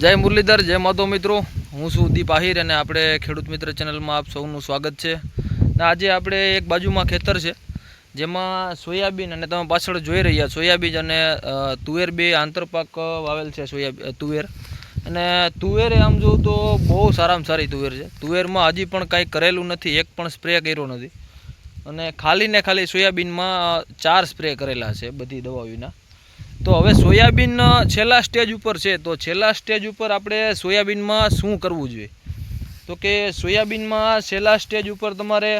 જય મુરલીધર, જય માધવ મિત્રો. હું છું ઉદીપ આહિર અને આપણે ખેડૂત મિત્ર ચેનલમાં આપ સૌનું સ્વાગત છે. ને આજે આપણે એક બાજુમાં ખેતર છે, જેમાં સોયાબીન અને તમે પાછળ જોઈ રહ્યા, સોયાબીન અને તુવેર બે આંતરપાક વાવેલ છે સોયાબીન તુવેર. અને તુવેરે આમ જોઉં તો બહુ સારામાં સારી તુવેર છે. તુવેરમાં હજી પણ કાંઈ કરેલું નથી, એક પણ સ્પ્રે કર્યો નથી. અને ખાલી ને ખાલી સોયાબીનમાં ચાર સ્પ્રે કરેલા છે બધી દવા વિના તો હવે સોયાબીન છેલ્લા સ્ટેજ ઉપર છે. તો છેલ્લા સ્ટેજ ઉપર આપણે સોયાબીનમાં શું કરવું જોઈએ? તો કે સોયાબીનમાં છેલ્લા સ્ટેજ ઉપર તમારે,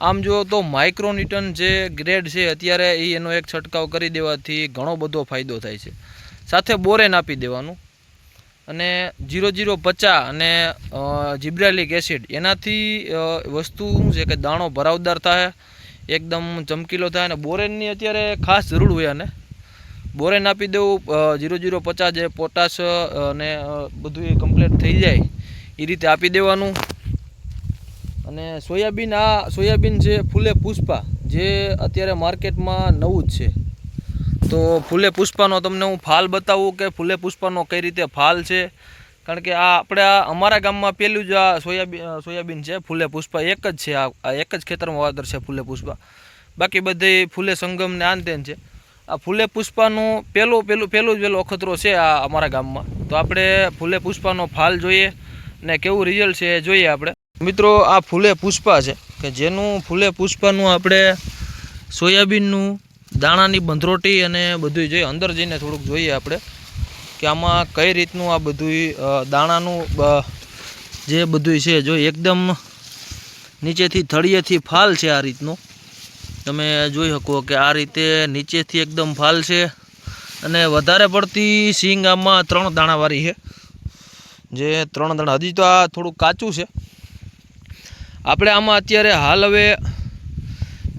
આમ જો તો માઇક્રોન્યુટન જે ગ્રેડ છે, અત્યારે એ એનો એક છંટકાવ કરી દેવાથી ઘણો બધો ફાયદો થાય છે. સાથે બોરેન આપી દેવાનું. અને જીરો જીરો પચા અને જીબ્રેલિક એસિડ, એનાથી વસ્તુ શું છે કે દાણો ભરાવદાર થાય, એકદમ ચમકીલો થાય અને બોરેનની અત્યારે ખાસ જરૂર હોય આને. બોરેન આપી દેવું જીરો જીરો પચાસ જે પોટાશ અને બધું એ કમ્પ્લીટ થઈ જાય, એ રીતે આપી દેવાનું. અને સોયાબીન, આ સોયાબીન છે ફૂલે પુષ્પા, જે અત્યારે માર્કેટમાં નવું જ છે. તો ફૂલે પુષ્પાનો તમને હું ફાલ બતાવું કે ફૂલે પુષ્પાનો કઈ રીતે ફાલ છે. કારણ કે આ આપણે અમારા ગામમાં પેલું જ આ સોયાબીન સોયાબીન છે, ફૂલે પુષ્પા, એક જ છે આ એક જ ખેતરમાં વાવેતર છે ફૂલે પુષ્પા. બાકી બધી ફૂલે સંગમ ને આન તેન છે. આ ફૂલે પુષ્પાનું પહેલું પહેલું પહેલું જ પહેલો અખતરો છે આ અમારા ગામમાં. તો આપણે ફૂલે પુષ્પાનો ફાલ જોઈએ ને કેવું રિઝલ્ટ છે એ જોઈએ આપણે. મિત્રો, આ ફૂલે પુષ્પા છે કે જેનું ફૂલે પુષ્પાનું આપણે સોયાબીનનું, દાણાની બંધરોટી અને બધું જોઈએ. અંદર જઈને થોડુંક જોઈએ આપણે કે આમાં કઈ રીતનું આ બધું દાણાનું જે બધું છે. જો એકદમ નીચેથી થળિયેથી ફાલ છે આ રીતનું. તમે જોઈ શકો કે આ રીતે નીચેથી એકદમ ફાલ છે અને વધારે પડતી સિંગ આમાં ત્રણ દાણાવાળી છે. જે ત્રણ દાણા, હજી તો આ થોડું કાચું છે. આપણે આમાં અત્યારે હાલ હવે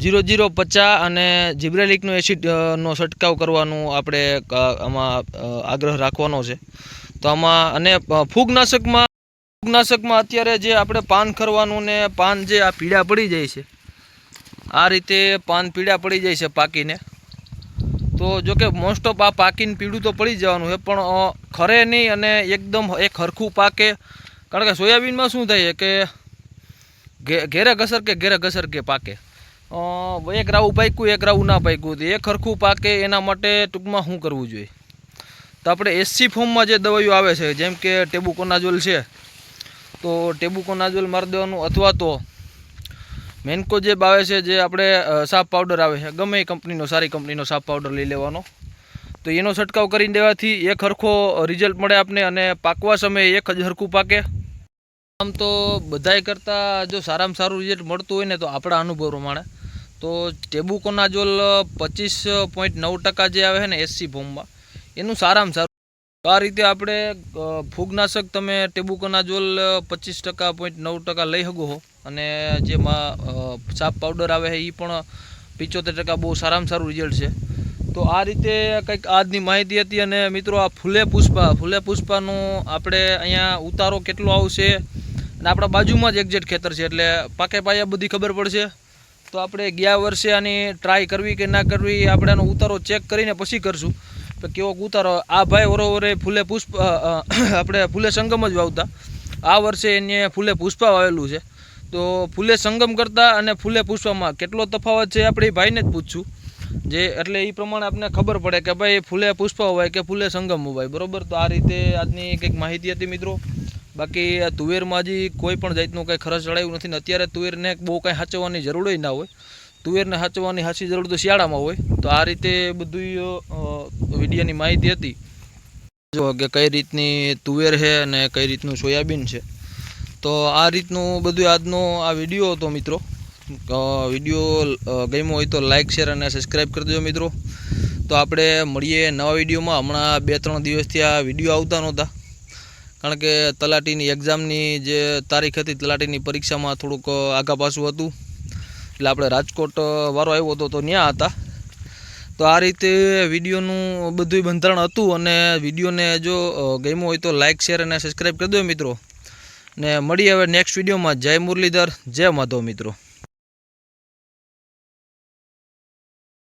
જીરો જીરો પચાસ અને જીબ્રેલિકનો એસિડનો છંટકાવ કરવાનું આપણે આમાં આગ્રહ રાખવાનો છે. તો આમાં, અને ફૂગનાશકમાં ફૂગનાશકમાં અત્યારે જે આપણે પાન ખરવાનું ને પાન જે આ પીળા પડી જાય છે આ રીતે પાન પીળા પડી જાય છે પાકીને. તો જો કે મોસ્ટ ઓફ આ પાકીને પીળું તો પડી જવાનું છે, પણ ખરે નહીં અને એકદમ એક હરખું પાકે. કારણ કે સોયાબીનમાં શું થાય કે ઘેરે ઘસર કે ઘેરે ઘસર કે પાકે. એક રાવું પાક્યું, એક રાવું ના પાક્યું તો એક હરખું પાકે, એના માટે ટૂંકમાં શું કરવું જોઈએ? તો આપણે એસસી ફોર્મમાં જે દવાઈઓ આવે છે, જેમ કે ટેબુકોનાઝોલ છે, તો ટેબુકોનાઝોલ મારી દેવાનું અથવા તો મેન્કો જે આવે છે, જે આપણે સાફ પાવડર આવે છે, ગમે એ કંપનીનો, સારી કંપનીનો સાપ પાવડર લઈ લેવાનો. તો એનો છંટકાવ કરી દેવાથી એક હરખો રિઝલ્ટ મળે આપને અને પાકવા સમયે એક જ હરખું પાકે. આમ તો બધાય કરતાં જો સારામાં સારું રિઝલ્ટ મળતું હોય ને, તો આપણા અનુભવ પ્રમાણે. તો ટેબુકોનાઝોલ પચીસ પોઈન્ટ નવ ટકા જે આવે છે ને, એસસી ફોર્મમાં, એનું સારામાં સારું. તો આ રીતે આપણે ફૂગનાશક તમે ટેબુકોનાઝોલ પચીસ ટકા પોઈન્ટ નવ ટકા લઈ શકો છો અને અ, સાપ પાવડર આવે છે એ પણ પિચોતેર ટકા બહુ સારામાં સારું રિઝલ્ટ છે. તો આ રીતે કંઈક આજની માહિતી હતી અને મિત્રો આ ફૂલે પુષ્પા ફૂલે પુષ્પાનું આપણે અહીંયા ઉતારો કેટલો આવશે અને આપણા બાજુમાં જ એક્ઝેટ ખેતર છે એટલે પાકે પાયા બધી ખબર પડશે. તો આપણે ગયા વર્ષે આની ટ્રાય કરવી કે ના કરવી આપણે આનો ઉતારો ચેક કરીને પછી કરશું. કેવો ઉતારો આ ભાઈ વરોવરે ફૂલે પુષ્પ આપણે ફૂલે સંગમ જ વાવતા. આ વર્ષે એને ફૂલે પુષ્પા વાવેલું છે. તો ફૂલે સંગમ કરતાં અને ફૂલે પૂછવામાં કેટલો તફાવત છે આપણે ભાઈને જ પૂછશું. જે એટલે એ પ્રમાણે આપણને ખબર પડે કે ભાઈ ફૂલે પુષ્પ હોય કે ફૂલે સંગમ હોય બરાબર? તો આ રીતે આજની કંઈક માહિતી હતી મિત્રો. બાકી આ તુવેરમાં હજી કોઈ પણ જાતનું કંઈ ખર્ચ ચડાયું નથી ને અત્યારે તુવેરને બહુ કાંઈ સાચવવાની જરૂર ના હોય. તુવેરને સાચવવાની સાચી જરૂર તો શિયાળામાં હોય. તો આ રીતે બધું વિડીયોની માહિતી હતી. જો કે કઈ રીતની તુવેર છે અને કઈ રીતનું સોયાબીન છે. તો આ રીતનું બધું આજનો આ વીડિયો હતો મિત્રો. વીડિયો ગમ્યો હોય તો લાઇક શેર અને સબસ્ક્રાઈબ કરી દેજો મિત્રો. તો આપણે મળીએ નવા વિડીયોમાં. હમણાં બે ત્રણ દિવસથી આ વીડિયો આવતા નહોતા. કારણ કે તલાટીની એક્ઝામની જે તારીખ હતી, તલાટીની પરીક્ષામાં થોડુંક આગા પાછું હતું. એટલે આપણે રાજકોટ વારો આવ્યો હતો તો ત્યાં હતા. તો આ રીતે વિડીયોનું બધું બંધારણ હતું અને વિડીયોને જો ગમ્યું હોય તો લાઇક શેર અને સબસ્ક્રાઈબ કરી દો મિત્રો. ને મળીએ હવે નેક્સ્ટ વિડીયોમાં જય મુરલીધર જય માધવ મિત્રો.